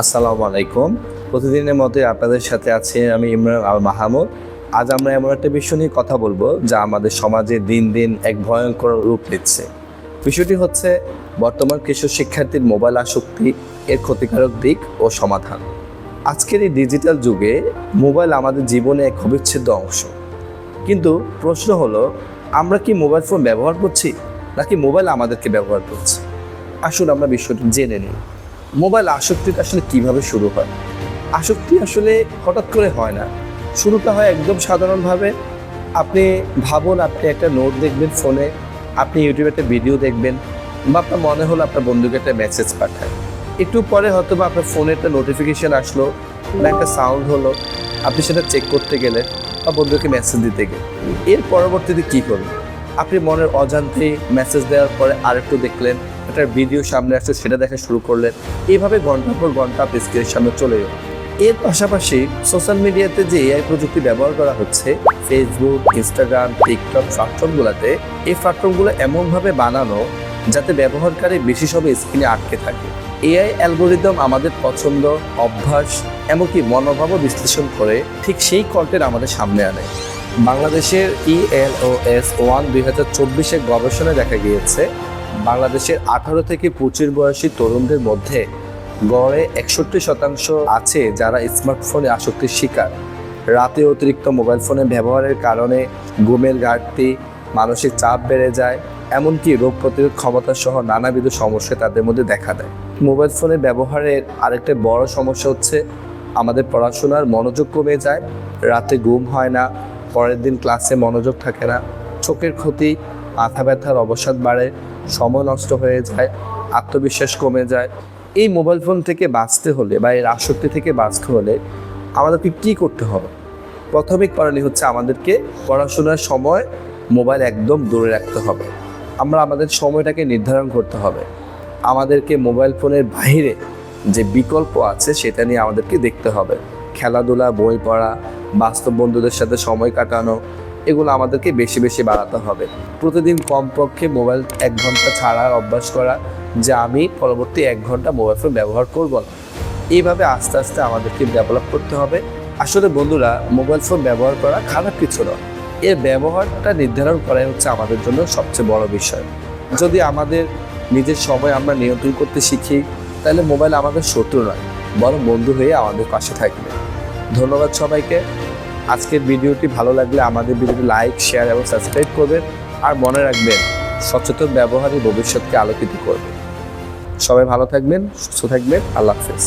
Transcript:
আসসালামু আলাইকুম। প্রতিদিনের মতো আপনাদের সাথে আছে আমি ইমরান আল মাহমুদ আজ আমরা এমন একটা বিষয় নিয়ে কথা বলব যা আমাদের সমাজে দিন দিন এক ভয়ঙ্কর রূপ নিচ্ছে। বিষয়টি হচ্ছে বর্তমান কিশোর শিক্ষার্থীর মোবাইল আসক্তি, এর ক্ষতিকারক দিক ও সমাধান। আজকের এই ডিজিটাল যুগে মোবাইল আমাদের জীবনে এক অবিচ্ছেদ্য অংশ। কিন্তু প্রশ্ন হলো, আমরা কি মোবাইল ফোন ব্যবহার করছি নাকি মোবাইল আমাদেরকে ব্যবহার করছে? আসুন আমরা বিষয়টি জেনে নিই। মোবাইল আসক্তিটা আসলে কীভাবে শুরু হয়? আসক্তি আসলে হঠাৎ করে হয় না। শুরুটা হয় একদম সাধারণভাবে আপনি ভাবুন, আপনি একটা নোট দেখবেন ফোনে আপনি ইউটিউবে একটা ভিডিও দেখবেন বা আপনার মনে হলো আপনার বন্ধুকে একটা মেসেজ পাঠায়। একটু পরে হয়তো বা আপনার ফোনে একটা নোটিফিকেশন আসলো বা একটা সাউন্ড হলো, আপনি সেটা চেক করতে গেলেন বা বন্ধুকে মেসেজ দিতে গেলেন এর পরবর্তীতে কী করবেন? আপনি মনের অজান্তে মেসেজ দেওয়ার পরে আরেকটু দেখলেন একটা ভিডিও সামনে আসছে, সেটা দেখা শুরু করলেন। এইভাবে ঘণ্টার পর ঘণ্টা আপনি স্ক্রিনের সামনে চলে গেল এর পাশাপাশি সোশ্যাল মিডিয়াতে যে এআই প্রযুক্তি ব্যবহার করা হচ্ছে ফেসবুক ইনস্টাগ্রাম টিকটক প্ল্যাটফর্মগুলোতে এই প্ল্যাটফর্মগুলো এমনভাবে বানানো যাতে ব্যবহারকারী বেশি সময় স্ক্রিনে আটকে থাকে। এআই অ্যালগোরিদম আমাদের পছন্দ, অভ্যাস, এমনকি মনোভাবও বিশ্লেষণ করে ঠিক সেই কন্টেন্ট আমাদের সামনে আনে। বাংলাদেশের E ইএলওএস ওয়ান দুই হাজার চব্বিশের গবেষণায় দেখা গিয়েছে বাংলাদেশের আঠারো থেকে পঁচিশ বয়সী তরুণদের মধ্যে গড়ে একষট্টি শতাংশ আছে যারা স্মার্টফোনে আসক্তির শিকার। রাতে অতিরিক্ত মোবাইল ফোনের ব্যবহারের কারণে ঘুমের ঘাটতি, মানসিক চাপ বেড়ে যায়, এমনকি রোগ প্রতিরোধ ক্ষমতা সহ নানাবিধ সমস্যা তাদের মধ্যে দেখা দেয়। মোবাইল ফোনের ব্যবহারের আরেকটা বড় সমস্যা হচ্ছে আমাদের পড়াশোনার মনোযোগ কমে যায়, রাতে ঘুম হয় না, পরের দিন ক্লাসে মনোযোগ থাকে না, চোখের ক্ষতি মাথা ব্যথার অবসাদ বাড়ে, সময় নষ্ট হয়ে যায়, আত্মবিশ্বাস কমে যায়। এই মোবাইল ফোন থেকে বাঁচতে হলে বা এর আসক্তি থেকে বাঁচতে হলে আমাদেরকে কী করতে হবে? প্রাথমিক করণীয় হচ্ছে আমাদেরকে পড়াশোনার সময় মোবাইল একদম দূরে রাখতে হবে। আমরা আমাদের সময়টাকে নির্ধারণ করতে হবে। আমাদেরকে মোবাইল ফোনের বাইরে যে বিকল্প আছে সেটা নিয়ে আমাদেরকে দেখতে হবে। খেলাধুলা, বই পড়া, বাস্তব বন্ধুদের সাথে সময় কাটানো এগুলো আমাদেরকে বেশি বেশি বাড়াতে হবে। প্রতিদিন কমপক্ষে মোবাইল এক ঘণ্টা ছাড়ার অভ্যাস করা, যে আমি পরবর্তী এক ঘণ্টা মোবাইল ফোন ব্যবহার করব না। এইভাবে আস্তে আস্তে আমাদেরকে ডেভেলপ করতে হবে। আসলে বন্ধুরা, মোবাইল ফোন ব্যবহার করা খারাপ কিছু নয়। এর ব্যবহারটা নির্ধারণ করাই হচ্ছে আমাদের জন্য সবচেয়ে বড় বিষয়। যদি আমাদের নিজের সময় আমরা নিয়ন্ত্রণ করতে শিখি, তাহলে মোবাইল আমাদের শত্রু নয়, বরং বন্ধু হয়ে আমাদের পাশে থাকবে। ধন্যবাদ সবাইকে। আজকের ভিডিওটি ভালো লাগলে আমাদের ভিডিওটি লাইক, শেয়ার এবং সাবস্ক্রাইব করবেন আর মনে রাখবেন, সচেতন ব্যবহারই ভবিষ্যৎকে আলোকিত করবে। সবাই ভালো থাকবেন, সুস্থ থাকবেন, আল্লাহ হাফেজ।